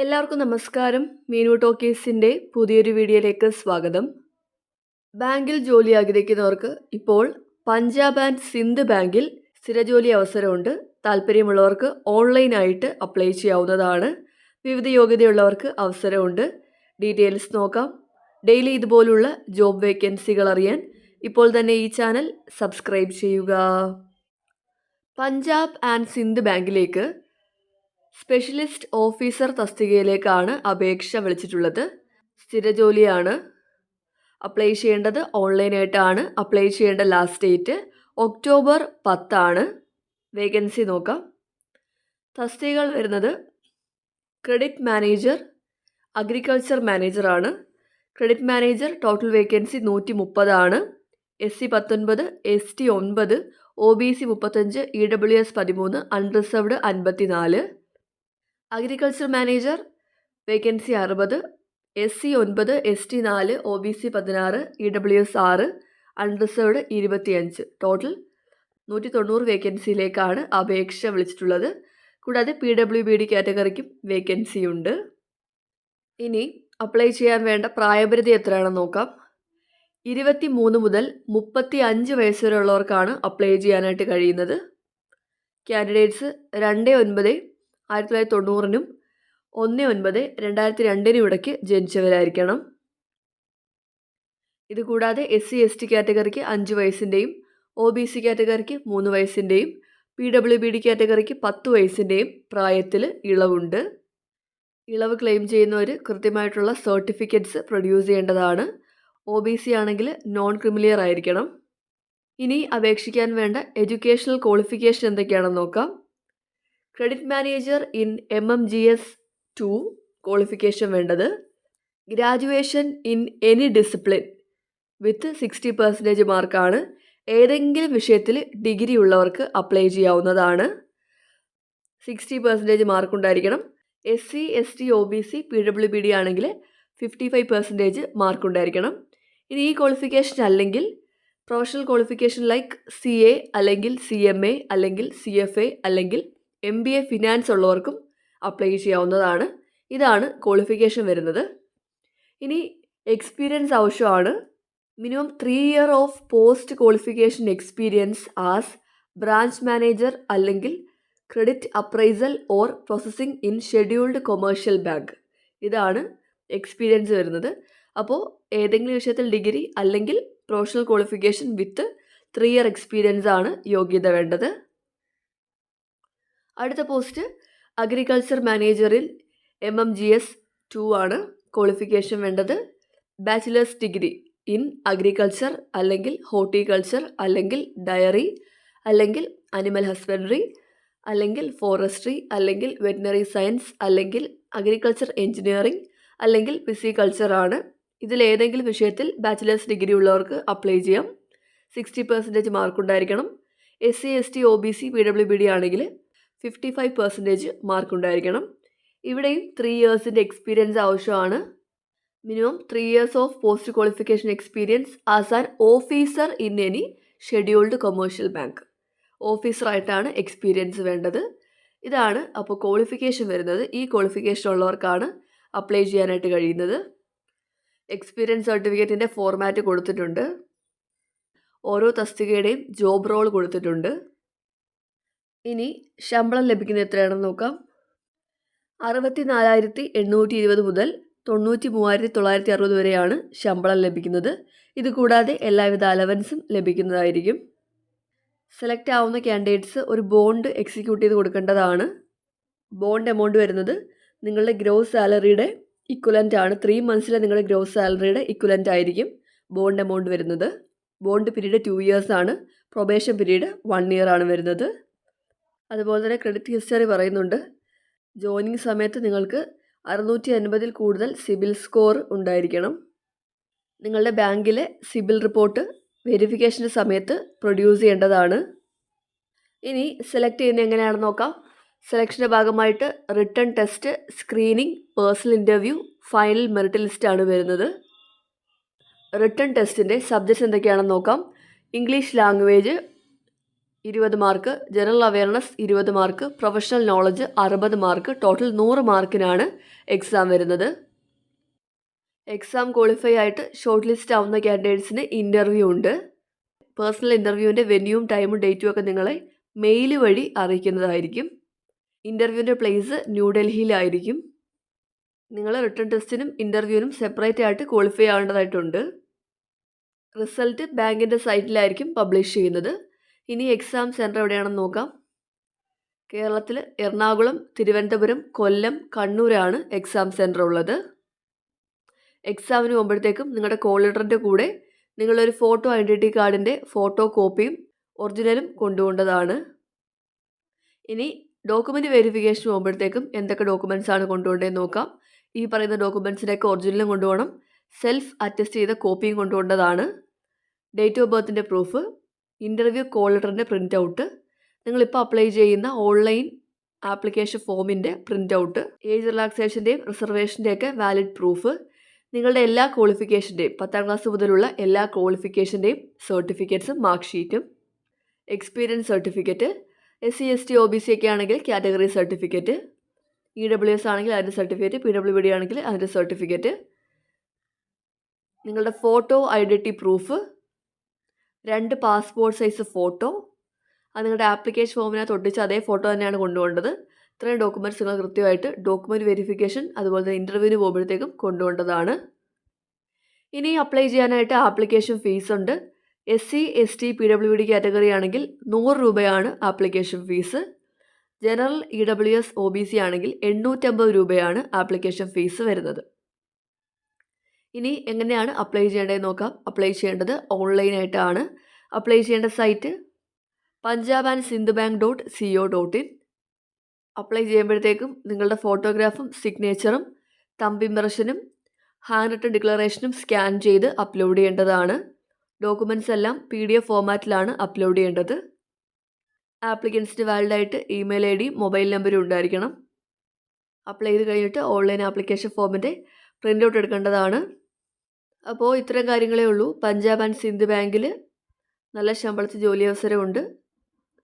എല്ലാവർക്കും നമസ്കാരം. മീനു ടോക്കീസിന്റെ പുതിയൊരു വീഡിയോയിലേക്ക് സ്വാഗതം. ബാങ്കിൽ ജോലി ആഗ്രഹിക്കുന്നവർക്ക് ഇപ്പോൾ പഞ്ചാബ് ആൻഡ് സിന്ധ് ബാങ്കിൽ സ്ഥിരജോലി അവസരമുണ്ട്. താല്പര്യമുള്ളവർക്ക് ഓൺലൈനായിട്ട് അപ്ലൈ ചെയ്യാവുന്നതാണ്. വിവിധ യോഗ്യതയുള്ളവർക്ക് അവസരമുണ്ട്. ഡീറ്റെയിൽസ് നോക്കാം. ഡെയിലി ഇതുപോലുള്ള ജോബ് വേക്കൻസികൾ അറിയാൻ ഇപ്പോൾ തന്നെ ഈ ചാനൽ സബ്സ്ക്രൈബ് ചെയ്യുക. പഞ്ചാബ് ആൻഡ് സിന്ധ് ബാങ്കിലേക്ക് സ്പെഷ്യലിസ്റ്റ് ഓഫീസർ തസ്തികയിലേക്കാണ് അപേക്ഷ വിളിച്ചിട്ടുള്ളത്. സ്ഥിരജോലിയാണ് അപ്ലൈ ചെയ്യേണ്ടത് ഓൺലൈനായിട്ടാണ്. അപ്ലൈ ചെയ്യേണ്ട ലാസ്റ്റ് ഡേറ്റ് ഒക്ടോബർ പത്താണ്. വേക്കൻസി നോക്കാം. തസ്തികകൾ വരുന്നത് ക്രെഡിറ്റ് മാനേജർ അഗ്രികൾച്ചർ മാനേജറാണ്. ക്രെഡിറ്റ് മാനേജർ ടോട്ടൽ വേക്കൻസി നൂറ്റി മുപ്പതാണ് എസ് സി പത്തൊൻപത് എസ് ടി ഒൻപത് ഒ ബി സി മുപ്പത്തഞ്ച് ഇ ഡബ്ല്യു എസ് പതിമൂന്ന് അൺറിസർവ്ഡ് അൻപത്തിനാല്. അഗ്രികൾച്ചർ മാനേജർ വേക്കൻസി അറുപത് എസ് സി ഒൻപത് എസ് ടി നാല് ഒ ബി സി പതിനാറ് ഇ ഡബ്ല്യു എസ് ആറ് അൺറിസേർവ്ഡ് ഇരുപത്തിയഞ്ച്. ടോട്ടൽ നൂറ്റി തൊണ്ണൂറ് വേക്കൻസിയിലേക്കാണ് അപേക്ഷ വിളിച്ചിട്ടുള്ളത്. കൂടാതെ പി ഡബ്ല്യു ബി ഡി കാറ്റഗറിക്കും വേക്കൻസി ഉണ്ട്. ഇനി അപ്ലൈ ചെയ്യാൻ വേണ്ട പ്രായപരിധി എത്രയാണെന്ന് നോക്കാം. ഇരുപത്തി മൂന്ന് മുതൽ മുപ്പത്തി അഞ്ച് വയസ്സ് വരെയുള്ളവർക്കാണ് അപ്ലൈ ചെയ്യാനായിട്ട് കഴിയുന്നത്. കാൻഡിഡേറ്റ്സ് രണ്ട് ഒൻപത് ആയിരത്തി തൊള്ളായിരത്തി തൊണ്ണൂറിനും ഒന്ന് ഒൻപത് രണ്ടായിരത്തി രണ്ടിനും ഇടയ്ക്ക് ജനിച്ചവരായിരിക്കണം. ഇതുകൂടാതെ എസ് സി എസ് ടി കാറ്റഗറിക്ക് അഞ്ച് വയസ്സിന്റെയും ഒ ബി സി കാറ്റഗറിക്ക് മൂന്ന് വയസ്സിന്റെയും പി ഡബ്ല്യു ബി ഡി കാറ്റഗറിക്ക് പത്ത് വയസ്സിന്റെയും പ്രായത്തിൽ ഇളവുണ്ട്. ഇളവ് ക്ലെയിം ചെയ്യുന്നവർ കൃത്യമായിട്ടുള്ള സർട്ടിഫിക്കറ്റ്സ് പ്രൊഡ്യൂസ് ചെയ്യേണ്ടതാണ്. ഒ ബി സി ആണെങ്കിൽ നോൺ ക്രിമിലിയർ ആയിരിക്കണം. ഇനി അപേക്ഷിക്കാൻ വേണ്ട എഡ്യൂക്കേഷണൽ ക്വാളിഫിക്കേഷൻ എന്തൊക്കെയാണെന്ന് നോക്കാം. Credit manager in M M G S two qualification വേണ്ടത്. Graduation in any discipline with sixty percentage മാർക്കാണ് ഏതെങ്കിലും വിഷയത്തിൽ ഡിഗ്രി ഉള്ളവർക്ക് അപ്ലൈ ചെയ്യാവുന്നതാണ്. സിക്സ്റ്റി പെർസെന്റേജ് മാർക്ക് ഉണ്ടായിരിക്കണം. S C S T O B C P W B D ആണെങ്കിൽ fifty five percentage mark ഉണ്ടായിരിക്കണം. ഇനി ഈ ക്വാളിഫിക്കേഷൻ അല്ലെങ്കിൽ professional qualification like C A അല്ലെങ്കിൽ സി എം എ അല്ലെങ്കിൽ സി എഫ് എ അല്ലെങ്കിൽ എം ബി എ ഫിനാൻസ് ഉള്ളവർക്കും apply ചെയ്യാവുന്നതാണ്. ഇതാണ് ക്വാളിഫിക്കേഷൻ വരുന്നത്. ഇനി എക്സ്പീരിയൻസ് ആവശ്യമാണ്. Minimum three year of post qualification experience as branch manager അല്ലെങ്കിൽ credit appraisal or processing in scheduled commercial bank ഇതാണ് എക്സ്പീരിയൻസ് വരുന്നത്. അപ്പോൾ ഏതെങ്കിലും വിഷയത്തിൽ ഡിഗ്രി അല്ലെങ്കിൽ professional qualification with three year experience ആണ് യോഗ്യത വേണ്ടത്. അടുത്ത post agriculture മാനേജറിൽ M M G S two ആണ് ക്വാളിഫിക്കേഷൻ വേണ്ടത്. ബാച്ചിലേഴ്സ് ഡിഗ്രി ഇൻ അഗ്രികൾച്ചർ അല്ലെങ്കിൽ ഹോർട്ടിക്കൾച്ചർ അല്ലെങ്കിൽ ഡയറി അല്ലെങ്കിൽ അനിമൽ ഹസ്ബൻഡറി അല്ലെങ്കിൽ ഫോറസ്ട്രി അല്ലെങ്കിൽ വെറ്റിനറി സയൻസ് അല്ലെങ്കിൽ അഗ്രികൾച്ചർ എഞ്ചിനീയറിംഗ് അല്ലെങ്കിൽ ഫിസിക്കൾച്ചർ ആണ്. ഇതിലേതെങ്കിലും വിഷയത്തിൽ ബാച്ചിലേഴ്സ് ഡിഗ്രി ഉള്ളവർക്ക് അപ്ലൈ ചെയ്യാം. സിക്സ്റ്റി പെർസെന്റേജ് മാർക്ക് ഉണ്ടായിരിക്കണം. S C S T O B C P W B D ആണെങ്കിൽ ഫിഫ്റ്റി ഫൈവ് പെർസെന്റേജ് മാർക്ക് ഉണ്ടായിരിക്കണം ഇവിടെയും ത്രീ ഇയേഴ്സിന്റെ എക്സ്പീരിയൻസ് ആവശ്യമാണ്. Minimum three years of post qualification experience as an officer in any scheduled commercial bank ഓഫീസറായിട്ടാണ് experience വേണ്ടത്. ഇതാണ് അപ്പോൾ qualification വരുന്നത്. ഈ ക്വാളിഫിക്കേഷൻ ഉള്ളവർക്കാണ് അപ്ലൈ ചെയ്യാനായിട്ട് കഴിയുന്നത്. എക്സ്പീരിയൻസ് സർട്ടിഫിക്കറ്റിന്റെ ഫോർമാറ്റ് കൊടുത്തിട്ടുണ്ട്. ഓരോ തസ്തികയുടെയും ജോബ് റോൾ കൊടുത്തിട്ടുണ്ട്. ഇനി ശമ്പളം ലഭിക്കുന്നത് എത്രയാണെന്ന് നോക്കാം. അറുപത്തി നാലായിരത്തി എണ്ണൂറ്റി ഇരുപത് മുതൽ തൊണ്ണൂറ്റി മൂവായിരത്തി തൊള്ളായിരത്തി അറുപത് വരെയാണ് ശമ്പളം ലഭിക്കുന്നത്. ഇത് കൂടാതെ എല്ലാവിധ അലവൻസും ലഭിക്കുന്നതായിരിക്കും. സെലക്ട് ആവുന്ന ക്യാൻഡിഡേറ്റ്സ് ഒരു ബോണ്ട് എക്സിക്യൂട്ട് ചെയ്ത് കൊടുക്കേണ്ടതാണ്. ബോണ്ട് എമൗണ്ട് വരുന്നത് നിങ്ങളുടെ ഗ്രോസ് സാലറിയുടെ ഇക്വലന്റ് ആണ്. ത്രീ മന്ത്സിലെ നിങ്ങളുടെ ഗ്രോസ് സാലറിയുടെ ഇക്വലന്റ് ആയിരിക്കും ബോണ്ട് എമൗണ്ട് വരുന്നത്. ബോണ്ട് പീരീഡ് ടു ഇയേഴ്സ് ആണ്. പ്രൊബേഷൻ പീരീഡ് വൺ ഇയർ ആണ് വരുന്നത്. അതുപോലെ തന്നെ ക്രെഡിറ്റ് ഹിസ്റ്ററി പറയുന്നുണ്ട്. ജോയിനിങ് സമയത്ത് നിങ്ങൾക്ക് അറുന്നൂറ്റി അൻപതിൽ കൂടുതൽ സിബിൽ സ്കോർ ഉണ്ടായിരിക്കണം. നിങ്ങളുടെ ബാങ്കിലെ സിബിൽ റിപ്പോർട്ട് വെരിഫിക്കേഷന്റെ സമയത്ത് പ്രൊഡ്യൂസ് ചെയ്യേണ്ടതാണ്. ഇനി സെലക്ട് ചെയ്യുന്ന എങ്ങനെയാണെന്ന് നോക്കാം. സെലക്ഷന്റെ ഭാഗമായിട്ട് written test screening personal interview final merit ലിസ്റ്റാണ് വരുന്നത്. റിട്ടേൺ ടെസ്റ്റിന്റെ സബ്ജക്ട്സ് എന്തൊക്കെയാണെന്ന് നോക്കാം. ഇംഗ്ലീഷ് ലാംഗ്വേജ് ഇരുപത് മാർക്ക് ജനറൽ അവയർനെസ് ഇരുപത് മാർക്ക് പ്രൊഫഷണൽ നോളജ് അറുപത് മാർക്ക് ടോട്ടൽ നൂറ് മാർക്കിനാണ് എക്സാം വരുന്നത്. എക്സാം ക്വാളിഫൈ ആയിട്ട് ഷോർട്ട് ലിസ്റ്റ് ആവുന്ന കാൻഡിഡേറ്റ്സിന് ഇന്റർവ്യൂ ഉണ്ട്. പേഴ്സണൽ ഇന്റർവ്യൂവിന്റെ വെന്യൂവും ടൈമും ഡേറ്റും ഒക്കെ നിങ്ങളെ മെയിൽ വഴി അറിയിക്കുന്നതായിരിക്കും. ഇന്റർവ്യൂവിന്റെ പ്ലേസ് ന്യൂഡൽഹിയിലായിരിക്കും നിങ്ങൾ റിട്ടേൺ ടെസ്റ്റിനും ഇന്റർവ്യൂവിനും സെപ്പറേറ്റ് ആയിട്ട് ക്വാളിഫൈ ആവേണ്ടതായിട്ടുണ്ട്. റിസൾട്ട് ബാങ്കിന്റെ സൈറ്റിലായിരിക്കും പബ്ലിഷ് ചെയ്യുന്നത്. ഇനി എക്സാം സെന്റർ എവിടെയാണെന്ന് നോക്കാം. കേരളത്തിൽ എറണാകുളം തിരുവനന്തപുരം കൊല്ലം കണ്ണൂരാണ് എക്സാം സെന്റർ ഉള്ളത്. എക്സാമിന് പോകുമ്പോഴത്തേക്കും നിങ്ങളുടെ കോൾ ലെറ്ററിന്റെ കൂടെ നിങ്ങളൊരു ഫോട്ടോ ഐഡന്റിറ്റി കാർഡിന്റെ ഫോട്ടോ കോപ്പിയും ഒറിജിനലും കൊണ്ടുപോകേണ്ടതാണ് ഇനി ഡോക്യുമെന്റ് വെരിഫിക്കേഷൻ പോകുമ്പോഴത്തേക്കും എന്തൊക്കെ ഡോക്യുമെന്റ്സ് ആണ് കൊണ്ടുപോകേണ്ടതെന്ന് നോക്കാം. ഈ പറയുന്ന ഡോക്യുമെന്റ്സിന്റെയൊക്കെ ഒറിജിനലും കൊണ്ടുപോകണം. സെൽഫ് അറ്റസ്റ്റ് ചെയ്ത കോപ്പിയും കൊണ്ടുപോകേണ്ടതാണ്. ഡേറ്റ് ഓഫ് ബർത്തിന്റെ പ്രൂഫ് ഇന്റർവ്യൂ കോൾ ലെറ്ററിന്റെ പ്രിന്റ് ഔട്ട് നിങ്ങളിപ്പോൾ അപ്ലൈ ചെയ്യുന്ന ഓൺലൈൻ ആപ്ലിക്കേഷൻ ഫോമിന്റെ പ്രിന്റ് ഔട്ട് ഏജ് റിലാക്സേഷന്റെയും റിസർവേഷന്റെയൊക്കെ വാലിഡ് പ്രൂഫ് നിങ്ങളുടെ എല്ലാ ക്വാളിഫിക്കേഷന്റെയും പത്താം ക്ലാസ് മുതലുള്ള എല്ലാ ക്വാളിഫിക്കേഷന്റെയും സർട്ടിഫിക്കറ്റ്സും മാർക്ക് ഷീറ്റും experience certificate S C S T O B C ഒക്കെ ആണെങ്കിൽ category certificate E W S ആണെങ്കിൽ അതിന്റെ സർട്ടിഫിക്കറ്റ് പി ഡബ്ല്യു ഡി ആണെങ്കിൽ അതിന്റെ സർട്ടിഫിക്കറ്റ് നിങ്ങളുടെ ഫോട്ടോ ഐഡന്റി പ്രൂഫ് രണ്ട് പാസ്പോർട്ട് സൈസ് ഫോട്ടോ അത് നിങ്ങളുടെ ആപ്ലിക്കേഷൻ ഫോമിനകത്ത് ഒട്ടിച്ച് അതേ ഫോട്ടോ തന്നെയാണ് കൊണ്ടുപോകേണ്ടത്. ഇത്രയും ഡോക്യുമെന്റ്സ് നിങ്ങൾ കൃത്യമായിട്ട് ഡോക്യുമെന്റ് വെരിഫിക്കേഷൻ അതുപോലെ തന്നെ ഇന്റർവ്യൂവിന് പോകുമ്പോഴത്തേക്കും കൊണ്ടുപോകേണ്ടതാണ്. ഇനി അപ്ലൈ ചെയ്യാനായിട്ട് ആപ്ലിക്കേഷൻ ഫീസ് ഉണ്ട്. S C S T P W D category ആണെങ്കിൽ നൂറ് രൂപയാണ് application fees general E W S O B C ആണെങ്കിൽ എണ്ണൂറ്റമ്പത് രൂപയാണ് ആപ്ലിക്കേഷൻ ഫീസ് വരുന്നത്. ഇനി എങ്ങനെയാണ് അപ്ലൈ ചെയ്യേണ്ടതെന്ന് നോക്കാം. അപ്ലൈ ചെയ്യേണ്ടത് ഓൺലൈനായിട്ടാണ് അപ്ലൈ ചെയ്യേണ്ട site Punjab and Sindh bank dot C O dot in apply ചെയ്യുമ്പോഴത്തേക്കും നിങ്ങളുടെ ഫോട്ടോഗ്രാഫും സിഗ്നേച്ചറും തമ്പ് ഇംപ്രഷനും ഹാൻഡ് റിട്ടൺ ഡിക്ലറേഷനും സ്കാൻ ചെയ്ത് അപ്ലോഡ് ചെയ്യേണ്ടതാണ്. ഡോക്യുമെന്റ്സ് എല്ലാം പി ഡി എഫ് ഫോമാറ്റിലാണ് അപ്ലോഡ് ചെയ്യേണ്ടത് ആപ്ലിക്കൻസിന് വാലിഡായിട്ട് ഇമെയിൽ ഐ ഡി മൊബൈൽ നമ്പരും ഉണ്ടായിരിക്കണം. അപ്ലൈ ചെയ്ത് കഴിഞ്ഞിട്ട് ഓൺലൈൻ ആപ്ലിക്കേഷൻ ഫോമിന്റെ പ്രിന്റ് ഔട്ട് എടുക്കേണ്ടതാണ്. അപ്പോൾ ഇത്തരം കാര്യങ്ങളേ ഉള്ളൂ. പഞ്ചാബ് ആൻഡ് സിന്ധ് ബാങ്കിൽ നല്ല ശമ്പളത്തിൽ ജോലി അവസരമുണ്ട്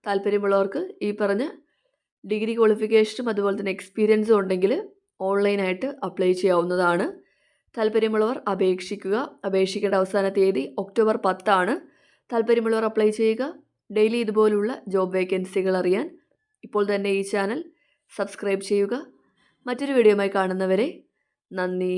താല്പര്യമുള്ളവർക്ക് ഈ പറഞ്ഞ ഡിഗ്രി ക്വാളിഫിക്കേഷനും അതുപോലെ തന്നെ എക്സ്പീരിയൻസും ഉണ്ടെങ്കിൽ ഓൺലൈനായിട്ട് അപ്ലൈ ചെയ്യാവുന്നതാണ്. താല്പര്യമുള്ളവർ അപേക്ഷിക്കുക. അപേക്ഷിക്കേണ്ട അവസാന തീയതി ഒക്ടോബർ പത്താണ്. താല്പര്യമുള്ളവർ അപ്ലൈ ചെയ്യുക. ഡെയിലി ഇതുപോലുള്ള ജോബ് വേക്കൻസികൾ അറിയാൻ ഇപ്പോൾ തന്നെ ഈ ചാനൽ സബ്സ്ക്രൈബ് ചെയ്യുക. മറ്റൊരു വീഡിയോയുമായി കാണുന്നവരെ നന്ദി.